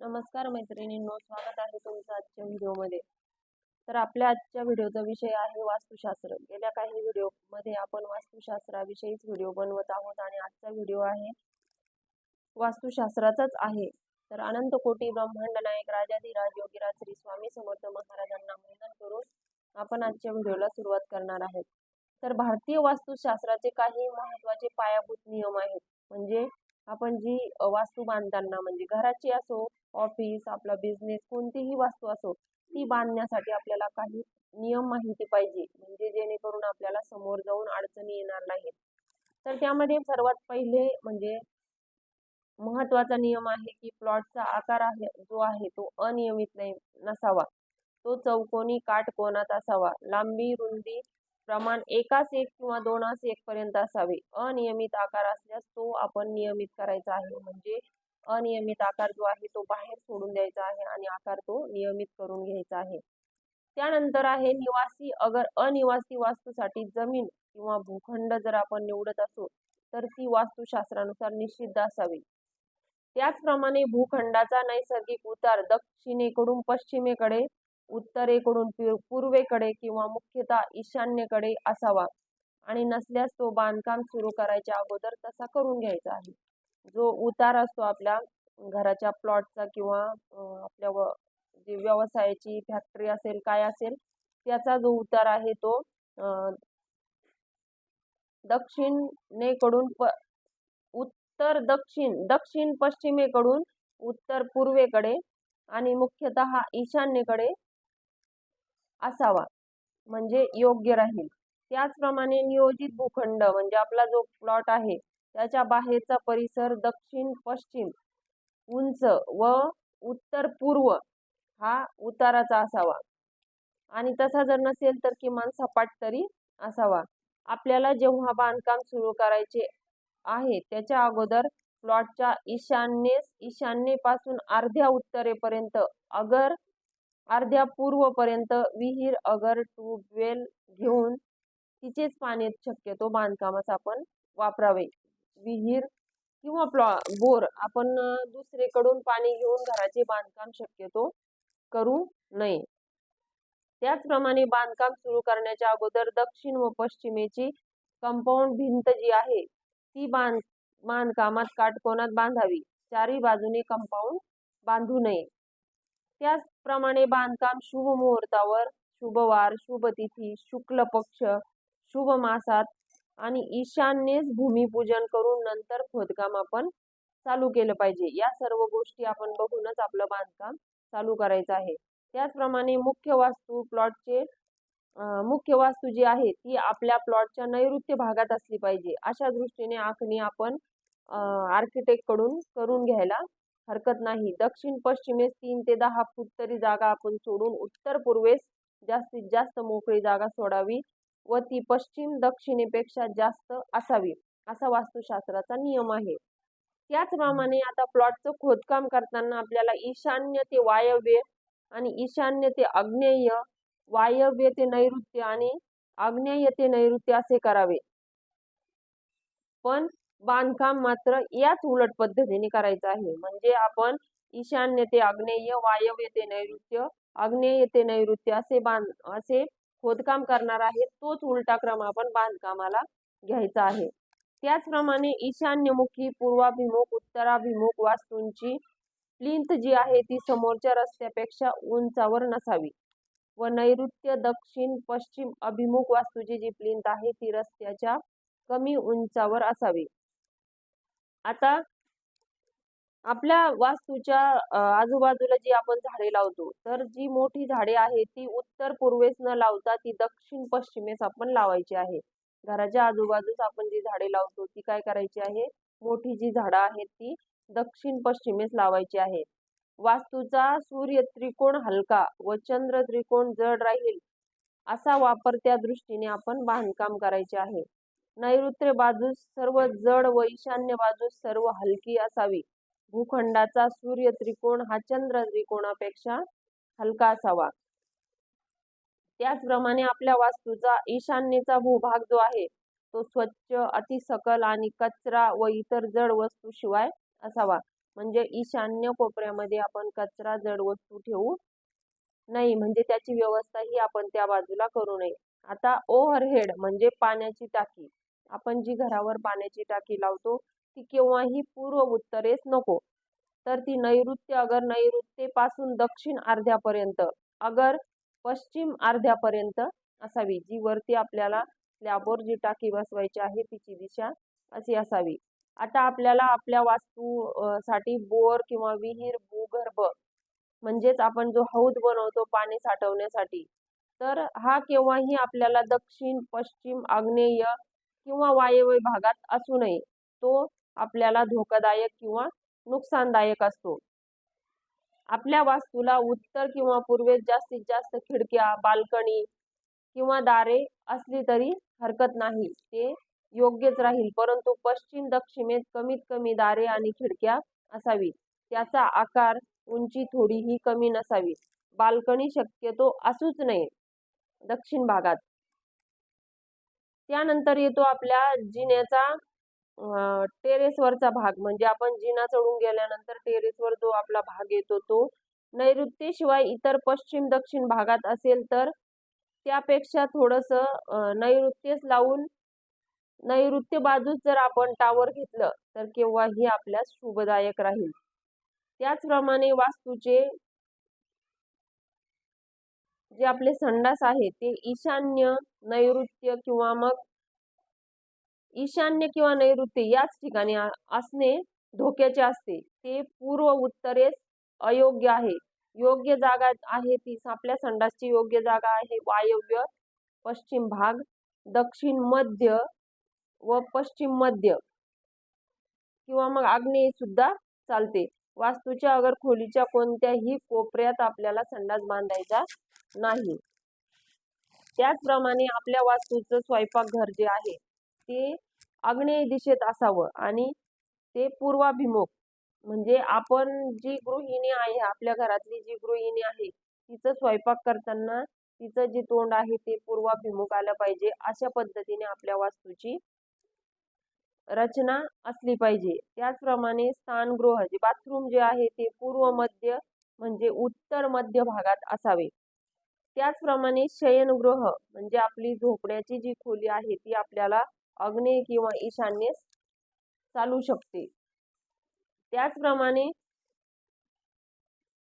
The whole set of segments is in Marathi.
नमस्कार मैत्रिणींनो स्वागत आहे तुमचं आजच्या व्हिडिओमध्ये. तर आपल्या आजच्या व्हिडिओचा विषय आहे वास्तुशास्त्र. गेल्या काही व्हिडिओमध्ये आपण वास्तुशास्त्राविषयीच व्हिडिओ बनवत आहोत आणि आजचा व्हिडिओ आहे वास्तुशास्त्राचाच आहे. तर अनंत कोटी ब्रह्मांड नायक राजाधिराज योगीराज श्री स्वामी समर्थ महाराजांना वंदन करून आपण आजच्या व्हिडिओला सुरुवात करणार आहोत. तर भारतीय वास्तुशास्त्राचे काही महत्त्वाचे पायाभूत नियम आहेत. म्हणजे आपण जी वास्तू बांधताना म्हणजे घराची असो ऑफिस आपला बिझनेस कोणतीही वास्तू असो ती बांधण्यासाठी आपल्याला काही नियम माहिती पाहिजे. म्हणजे जेणेकरून आपल्याला समोर जाऊन अडचणी येणार नाहीत. तर त्यामध्ये सर्वात पहिले म्हणजे महत्त्वाचा नियम आहे की प्लॉटचा आकार आहे जो आहे तो अनियमित नाही नसावा. तो चौकोनी काटकोनात असावा? लांबी रुंदी प्रमाण एकास एक किंवा दोनास एक पर्यंत असावे. अनियमित आकार असल्यास तो आपण नियमित करायचा आहे. म्हणजे अनियमित आकार जो आहे तो बाहेर सोडून द्यायचा आहे आणि आकार तो नियमित करून घ्यायचा आहे. त्यानंतर आहे निवासी. अगर अनिवासी वास्तूसाठी जमीन किंवा भूखंड जर आपण निवडत असो तर ती वास्तुशास्त्रानुसार निषिद्ध असावी. त्याचप्रमाणे भूखंडाचा नैसर्गिक उतार दक्षिणेकडून पश्चिमेकडे उत्तरेकडून पूर्वेकडे किंवा मुख्यतः ईशान्येकडे असावा आणि नसल्यास तो बांधकाम सुरू करायच्या अगोदर तसा करून घ्यायचा आहे. जो उतार असतो आपल्या घराच्या प्लॉटचा किंवा आपल्या व जी व्यवसायाची फॅक्टरी असेल काय असेल त्याचा जो उतार आहे तो दक्षिणेकडून प उत्तर दक्षिण दक्षिण पश्चिमेकडून उत्तर पूर्वेकडे आणि मुख्यतः ईशान्येकडे असावा. म्हणजे योग्य राहील. त्याचप्रमाणे नियोजित भूखंड म्हणजे आपला जो प्लॉट आहे त्याच्या बाहेरचा परिसर दक्षिण पश्चिम उंच व उत्तर पूर्व हा उताराचा असावा. आणि तसा जर नसेल तर किमान सपाट तरी असावा. आपल्याला जेव्हा बांधकाम सुरू करायचे आहे त्याच्या अगोदर प्लॉटच्या ईशान्येस ईशान्येपासून अर्ध्या उत्तरेपर्यंत अगर अर्ध्या पूर्वपर्यंत विहीर अगर ट्यूबवेल घेऊन तिचेच पाणी शक्यतो बांधकामास आपण वापरावे. विहीर किंवा प्लॉ बोर आपण दुसरीकडून पाणी घेऊन घराचे बांधकाम शक्यतो करू नये. त्याचप्रमाणे बांधकाम सुरू करण्याच्या अगोदर दक्षिण व पश्चिमेची कंपाऊंड भिंत जी आहे ती बांध बांधकामात काटकोनात बांधावी. चारी बाजूने कंपाऊंड बांधू नये. त्याचप्रमाणे बांधकाम शुभ मुहूर्तावर शुभवार शुभ तिथी शुक्ल पक्ष शुभ मासात आणि ईशान्येस भूमिपूजन करून नंतर खोदकाम आपण चालू केलं पाहिजे. या सर्व गोष्टी आपण बघूनच आपलं बांधकाम चालू करायचं आहे. त्याचप्रमाणे मुख्य वास्तू प्लॉटचे मुख्य वास्तू जी आहे ती आपल्या प्लॉटच्या नैऋत्य भागात असली पाहिजे. अशा दृष्टीने आखणी आपण आर्किटेक्टकडून करून घ्यायला हरकत नाही. दक्षिण पश्चिमेस तीन ते दहा फूट तरी जागा आपण सोडून उत्तर पूर्वेस जास्तीत जास्त मोकळी जागा सोडावी व ती पश्चिम दक्षिणेपेक्षा जास्त असावी असा वास्तुशास्त्राचा नियम आहे. त्याचप्रमाणे आता प्लॉटचं खोदकाम करताना आपल्याला ईशान्य ते वायव्य आणि ईशान्य ते आग्नेय वायव्य ते नैऋत्य आणि आग्नेय ते नैऋत्य असे करावे. पण बांधकाम मात्र याच उलट पद्धतीने करायचं आहे. म्हणजे आपण ईशान्य ते आग्नेय वायव्य ते नैऋत्य आग्नेय ते नैऋत्य असे बांध असे खोदकाम करणार आहे. तोच उलटा क्रम आपण बांधकामाला घ्यायचा आहे. त्याचप्रमाणे ईशान्यमुखी पूर्वाभिमुख उत्तराभिमुख वास्तूंची प्लिंथ जी आहे ती समोरच्या रस्त्यापेक्षा उंचावर नसावी व नैऋत्य दक्षिण पश्चिम अभिमुख वास्तूची जी प्लिंथ आहे ती रस्त्याच्या कमी उंचावर असावी. आता आपल्या वास्तूच्या आजूबाजूला जी आपण झाडे लावतो तर जी मोठी झाडे आहेत ती उत्तर पूर्वेस न लावता ती दक्षिण पश्चिमेस आपण लावायची आहे. घराच्या आजूबाजूस आपण जी झाडे लावतो ती काय करायची आहे? मोठी जी झाडं आहेत ती दक्षिण पश्चिमेस लावायची आहे. वास्तूचा सूर्य त्रिकोण हलका व चंद्र त्रिकोण जड राहील असा वापर त्या दृष्टीने आपण बांधकाम करायचे आहे. नैऋत्य बाजूस सर्व जड व ईशान्य बाजूस सर्व हलकी असावी. भूखंडाचा सूर्य त्रिकोण हा चंद्र त्रिकोणापेक्षा हलका असावा. त्याचप्रमाणे आपल्या वास्तूचा ईशान्येचा भूभाग जो आहे तो स्वच्छ अतिसकल आणि कचरा व इतर जड वस्तू शिवाय असावा. म्हणजे ईशान्य कोपऱ्यामध्ये आपण कचरा जड वस्तू ठेवू नाही. म्हणजे त्याची व्यवस्था ही आपण त्या बाजूला करू नये. आता ओव्हरहेड म्हणजे पाण्याची टाकी. आपण जी घरावर पाण्याची टाकी लावतो ती केव्हाही पूर्व उत्तरेस नको. तर ती नैऋत्य अगर नैऋत्येपासून दक्षिण अर्ध्यापर्यंत अगर पश्चिम अर्ध्यापर्यंत असावी जी वरती आपल्याला स्लॅबवर जी टाकी बसवायची आहे तिची दिशा अशी असावी. आता आपल्याला आपल्या वास्तू साठी बोर किंवा विहीर भूगर्भ म्हणजेच आपण जो हौद बनवतो पाणी साठवण्यासाठी तर हा केव्हाही आपल्याला दक्षिण पश्चिम आग्नेय किंवा वायव्य भागात असू नये. तो आपल्याला धोकादायक किंवा नुकसानदायक असतो. आपल्या वास्तूला उत्तर किंवा पूर्वेस जास्तीत जास्त खिडक्या बाल्कनी किंवा दारे असली तरी हरकत नाही. ते योग्यच राहील परंतु पश्चिम दक्षिणेत कमीत कमी दारे आणि खिडक्या असावी त्याचा आकार उंची थोडीही कमी नसावी. बाल्कनी शक्यतो असूच नये दक्षिण भागात. त्यानंतर येतो आपल्या जिन्याचा टेरेसवरचा भाग. म्हणजे आपण जिना चढून गेल्यानंतर टेरेसवर जो आपला भाग येतो तो नैऋत्यशिवाय इतर पश्चिम दक्षिण भागात असेल तर त्यापेक्षा थोडंसं नैऋत्येस लावून नैऋत्य बाजूच जर आपण टावर घेतलं तर केव्हाही आपल्यास शुभदायक राहील. त्याचप्रमाणे वास्तूचे जे आपले संडास आहे ते ईशान्य नैऋत्य किंवा मग ईशान्य किंवा नैऋत्य याच ठिकाणी असणे धोक्याचे असते. ते पूर्व उत्तरेस अयोग्य आहे. योग्य जागा आहे ती आपल्या संडासची योग्य जागा आहे. वायव्य पश्चिम भाग दक्षिण मध्य व पश्चिम मध्य किंवा मग आग्नेय सुद्धा चालते. वास्तूच्या अगर खोलीच्या कोणत्याही कोपऱ्यात आपल्याला संडास बांधायचा नाही. त्याचप्रमाणे आपल्या वास्तूचं स्वयंपाकघर जे आहे ते आग्नेय दिशेत असावं आणि ते पूर्वाभिमुख. म्हणजे आपण जी गृहिणी आहे आपल्या घरातली जी गृहिणी आहे तिचं स्वयंपाक करताना तिचं जे तोंड आहे ते पूर्वाभिमुख आलं पाहिजे अशा पद्धतीने आपल्या वास्तूची रचना असली पाहिजे. त्याचप्रमाणे स्थानगृह जे बाथरूम जे आहे ते पूर्व मध्य म्हणजे उत्तर मध्य भागात असावे. त्याचप्रमाणे शयनगृह म्हणजे आपली झोपण्याची जी खोली आहे ती आपल्याला अग्नेय किंवा ईशान्येस चालू शकते. त्याचप्रमाणे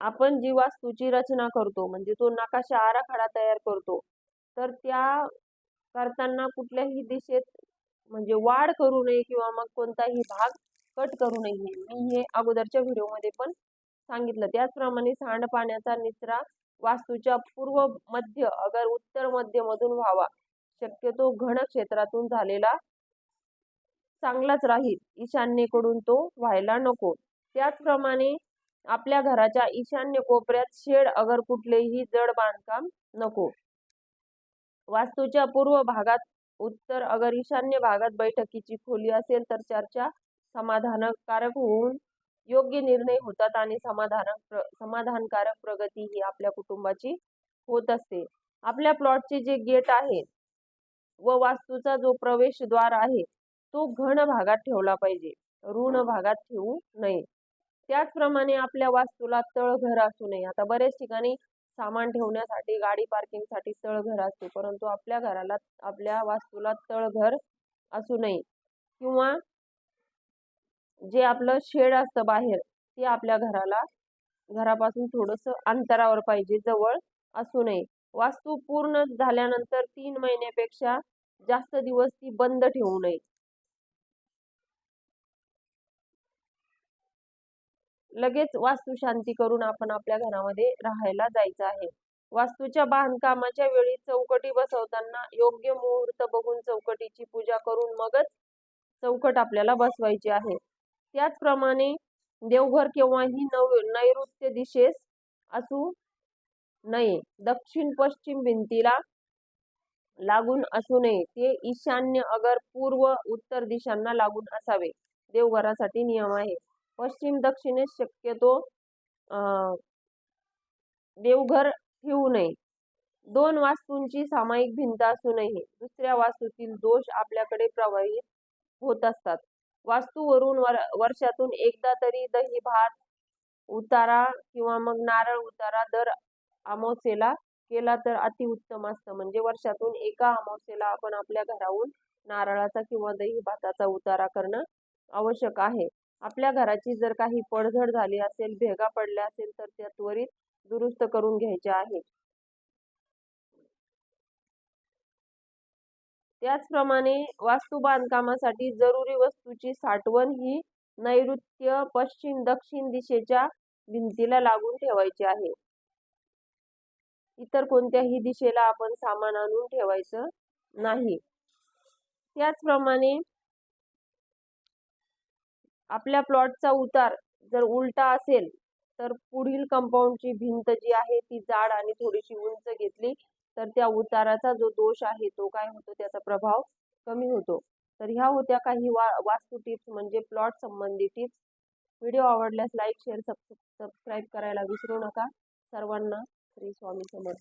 आपण जी वास्तूची रचना करतो म्हणजे तो नकाशा आराखडा तयार करतो. तर त्या करताना कुठल्याही दिशेत म्हणजे वाढ करू नये किंवा मग कोणताही भाग कट करू नये. मी हे अगोदरच्या व्हिडिओमध्ये पण सांगितलं. त्याचप्रमाणे सांडपाण्याचा निचरा वास्तूच्या पूर्व मध्य अगर उत्तर मध्य मधून व्हावा. शक्यतो घन क्षेत्रातून झालेला चांगलाच राहील. ईशान्येकडून तो व्हायला नको. त्याचप्रमाणे आपल्या घराच्या ईशान्य कोपऱ्यात शेड अगर कुठलेही जड बांधकाम नको. वास्तूच्या पूर्व भागात उत्तर अगर ईशान्य भागात बैठकीची खोली असेल तर चर्चा समाधानकारक होऊन योग्य निर्णय होतात आणि समाधान समाधानकारक प्रगती ही आपल्या कुटुंबाची होत असते. आपल्या प्लॉटचे जे गेट आहे व वास्तूचा जो प्रवेशद्वार आहे तो घन भागात ठेवला पाहिजे. ऋण भागात ठेवू नये. त्याचप्रमाणे आपल्या वास्तूला तळघर असू नये. आता बऱ्याच ठिकाणी सामान ठेवण्यासाठी गाडी पार्किंगसाठी तळघर असते परंतु आपल्या घराला आपल्या वास्तूला तळघर असू नये. किंवा जे आपलं शेड असतं बाहेर ते आपल्या घराला घरापासून थोडंसं अंतरावर पाहिजे जवळ असू नये. वास्तू पूर्ण झाल्यानंतर तीन महिन्यापेक्षा जास्त दिवस ती बंद ठेवू नये. लगेच वास्तुशांती करून आपण आपल्या घरामध्ये राहायला जायचं आहे. वास्तूच्या बांधकामाच्या वेळी चौकटी बसवताना योग्य मुहूर्त बघून चौकटीची पूजा करून मगच चौकट आपल्याला बसवायची आहे. त्याचप्रमाणे देवघर केव्हाही नव नैऋत्य दिशेस असू नये. दक्षिण पश्चिम भिंतीला लागून असू नये. ते ईशान्य अगर पूर्व उत्तर दिशांना लागून असावे. देवघरासाठी नियम आहे. पश्चिम दक्षिणेस शक्यतो देवघर ठेवू नये. दोन वास्तूंची सामायिक भिंत असू नये. दुसऱ्या वास्तूतील दोष आपल्याकडे प्रवाहित होत असतात. वास्तूवरून वर वर्षातून एकदा तरी दही भात उतारा किंवा मग नारळ उतारा दर अमावस्येला केला तर अतिउत्तम असतं. म्हणजे वर्षातून एका अमावस्येला आपण आपल्या घराहून नारळाचा किंवा दही भाताचा उतारा करणं आवश्यक आहे. आपल्या घराची जर काही पडझड झाली असेल भेगा पडल्या असेल तर त्या त्वरित दुरुस्त करून घ्यायच्या आहेत त्याचप्रमाणे वास्तू बांधकामासाठी जरुरी वस्तूची साठवण ही नैऋत्य पश्चिम दक्षिण दिशेच्या भिंतीला लागून ठेवायची आहे. इतर कोणत्याही दिशेला आपण सामान आणून ठेवायचं नाही. त्याचप्रमाणे आपल्या प्लॉटचा उतार जर उलटा असेल तर पुढील कंपाऊंडची भिंत जी आहे ती जाड आणि थोडीशी उंच घेतली तर त्या उताराचा जो दोष आहे तो काय होतो? त्याचा प्रभाव कमी होतो. तर ह्या होत्या काही वा वास्तू टिप्स म्हणजे प्लॉट संबंधी टिप्स. व्हिडिओ आवडल्यास लाईक शेअर सब सबस्क्राईब करायला विसरू नका. सर्वांना श्री स्वामी समर्थ.